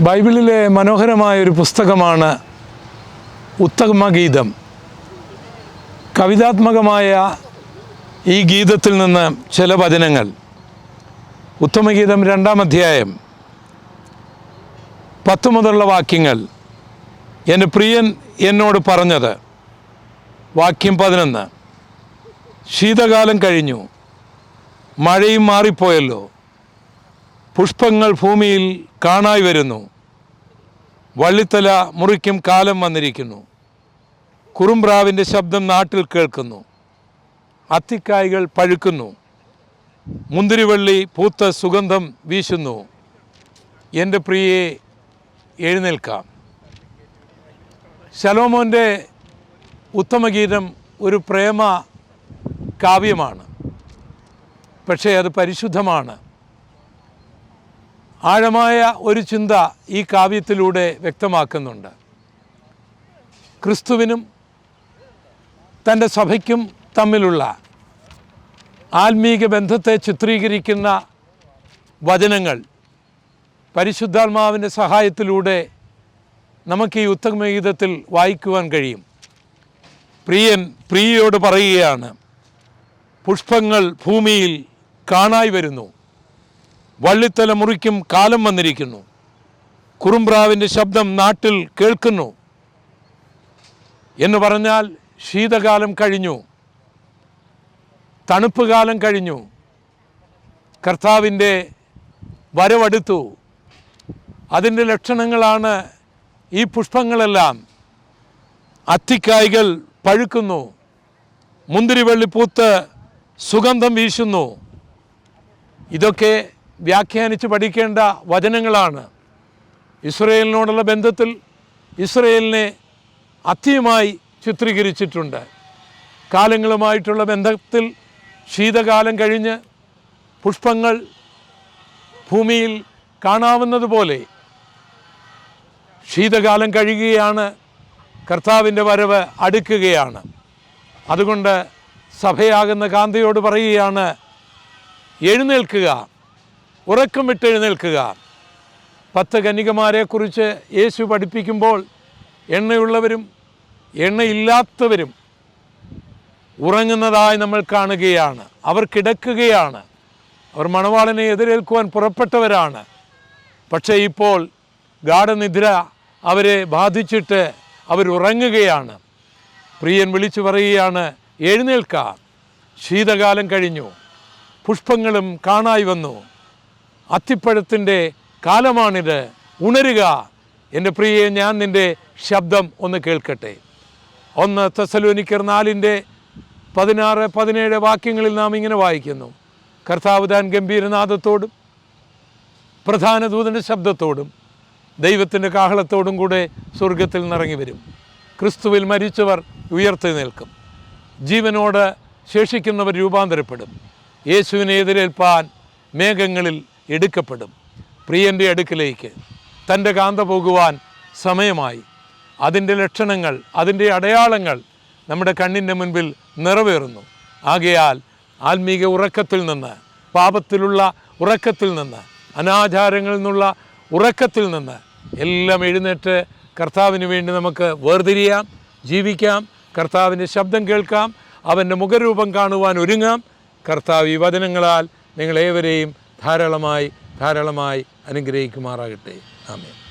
ബൈബിളിലെ മനോഹരമായ ഒരു പുസ്തകമാണ് ഉത്തമഗീതം. കവിതാത്മകമായ ഈ ഗീതത്തിൽ നിന്ന് ചില വചനങ്ങൾ. ഉത്തമഗീതം രണ്ടാം അധ്യായം. പത്ത് മുതലുള്ള വാക്യങ്ങൾ. എന്റെ പ്രിയൻ എന്നോട് പറഞ്ഞത്. വാക്യം പതിനൊന്ന്. ശീതകാലം കഴിഞ്ഞു. മഴയും മാറിപ്പോയല്ലോ. പുഷ്പങ്ങൾ ഭൂമിയിൽ കാണായി വരുന്നു. വള്ളിത്തല മുറിക്കും കാലം വന്നിരിക്കുന്നു. കുറുമ്പ്രാവിന്റെ ശബ്ദം നാട്ടിൽ കേൾക്കുന്നു. അത്തിക്കായ്കൾ പഴുക്കുന്നു. മുന്തിരിവള്ളി പൂത്ത സുഗന്ധം വീശുന്നു. എന്റെ പ്രിയെ എഴുന്നേൽക്കാം. ശലോമോന്റെ ഉത്തമഗീതം ഒരു പ്രേമ കാവ്യമാണ് പക്ഷേ അത് പരിശുദ്ധമാണ്. ആഴമായ ഒരു ചിന്ത ഈ കാവ്യത്തിലൂടെ വ്യക്തമാക്കുന്നുണ്ട്. ക്രിസ്തുവിനും തന്റെ സഭയ്ക്കും തമ്മിലുള്ള ആത്മീക ബന്ധത്തെ ചിത്രീകരിക്കുന്ന വചനങ്ങൾ പരിശുദ്ധാത്മാവിന്റെ സഹായത്തിലൂടെ നമുക്ക് ഈ ഉത്തമഗീതത്തിൽ വായിക്കുവാൻ കഴിയും. പ്രിയൻ പ്രിയയോട് പറയുകയാണ് പുഷ്പങ്ങൾ ഭൂമിയിൽ കാണായി വരുന്നു. വള്ളിത്തല മുറിക്കും കാലം വന്നിരിക്കുന്നു. കുറുമ്പ്രാവിന്റെ ശബ്ദം നാട്ടിൽ കേൾക്കുന്നു. എന്ന് പറഞ്ഞാൽ ശീതകാലം കഴിഞ്ഞു. തണുപ്പ് കാലം കഴിഞ്ഞു. കർത്താവിന്റെ വരവടുത്തു. അതിന്റെ ലക്ഷണങ്ങളാണ് ഈ പുഷ്പങ്ങളെല്ലാം. അത്തിക്കായ്കൾ പഴുക്കുന്നു. മുന്തിരി വെള്ളിപ്പൂത്ത് സുഗന്ധം വീശുന്നു. ഇതൊക്കെ വ്യാഖ്യാനിച്ച് പഠിക്കേണ്ട വചനങ്ങളാണ്. ഇസ്രയേലിനോടുള്ള ബന്ധത്തിൽ ഇസ്രയേലിനെ അത്യമായി ചിത്രീകരിച്ചിട്ടുണ്ട്. കാലങ്ങളുമായിട്ടുള്ള ബന്ധത്തിൽ ശീതകാലം കഴിഞ്ഞ് പുഷ്പങ്ങൾ ഭൂമിയിൽ കാണാവുന്നതുപോലെ ശീതകാലം കഴിയുകയാണ് കർത്താവിന്റെ വരവ് അടുക്കുകയാണ്. അതുകൊണ്ട് സഭയാകുന്ന കാന്തയോട് പറയുകയാണ് എഴുന്നേൽക്കുക. ഉറക്കം വിട്ടെഴുന്നേൽക്കുക പത്ത് കന്യകമാരെക്കുറിച്ച് യേശു പഠിപ്പിക്കുമ്പോൾ എണ്ണയുള്ളവരും എണ്ണയില്ലാത്തവരും ഉറങ്ങുന്നതായി നമ്മൾ കാണുകയാണ്. അവർ കിടക്കുകയാണ്. അവർ മണവാളനെ എതിരേൽക്കുവാൻ പുറപ്പെട്ടവരാണ്. പക്ഷേ ഇപ്പോൾ ഗാഠനിദ്ര അവരെ ബാധിച്ചിട്ട് അവർ ഉറങ്ങുകയാണ്. പ്രിയൻ വിളിച്ചു പറയുകയാണ് എഴുന്നേൽക്ക. ശീതകാലം കഴിഞ്ഞു. പുഷ്പങ്ങളും കാണായി വന്നു. അത്തിപ്പഴത്തിന്റെ കാലമാണിത്. ഉണരുക. എന്റെ പ്രിയെ ഞാൻ നിന്റെ ശബ്ദം ഒന്ന് കേൾക്കട്ടെ. ഒന്ന് തെസലോനിക്കർ നാലിന്റെ പതിനാറ് പതിനേഴ് വാക്യങ്ങളിൽ നാം ഇങ്ങനെ വായിക്കുന്നു. കർത്താവുദാൻ ഗംഭീരനാഥത്തോടും പ്രധാന ദൂതന്റെ ശബ്ദത്തോടും ദൈവത്തിന്റെ കാഹളത്തോടും കൂടെ സ്വർഗത്തിൽ നിറങ്ങി വരും. ക്രിസ്തുവിൽ മരിച്ചവർ ഉയർത്തി നിൽക്കും. ജീവനോട് ശേഷിക്കുന്നവർ രൂപാന്തരപ്പെടും. യേശുവിനെ എതിരേൽപ്പാൻ മേഘങ്ങളിൽ എടുക്കപ്പെടും. പ്രിയന്റെ അടുക്കിലേക്ക് തന്റെ കാന്ത പോകുവാൻ സമയമായി. അതിന്റെ ലക്ഷണങ്ങൾ അതിന്റെ അടയാളങ്ങൾ നമ്മുടെ കണ്ണിന്റെ മുൻപിൽ നിറവേറുന്നു. ആകയാൽ ആത്മീക ഉറക്കത്തിൽ നിന്ന് പാപത്തിലുള്ള ഉറക്കത്തിൽ നിന്ന് അനാചാരങ്ങളിൽ നിന്നുള്ള ഉറക്കത്തിൽ നിന്ന് എല്ലാം എഴുന്നേറ്റ് കർത്താവിന് വേണ്ടി നമുക്ക് വേർതിരിയാം ജീവിക്കാം. കർത്താവിന്റെ ശബ്ദം കേൾക്കാം അവന്റെ മുഖരൂപം കാണുവാൻ ഒരുങ്ങാം. കർത്താവ് ഈ വചനങ്ങളാൽ നിങ്ങളേവരെയും ധാരാളമായി ധാരാളമായി അനുഗ്രഹിക്കുമാറാകട്ടെ. ആമേൻ.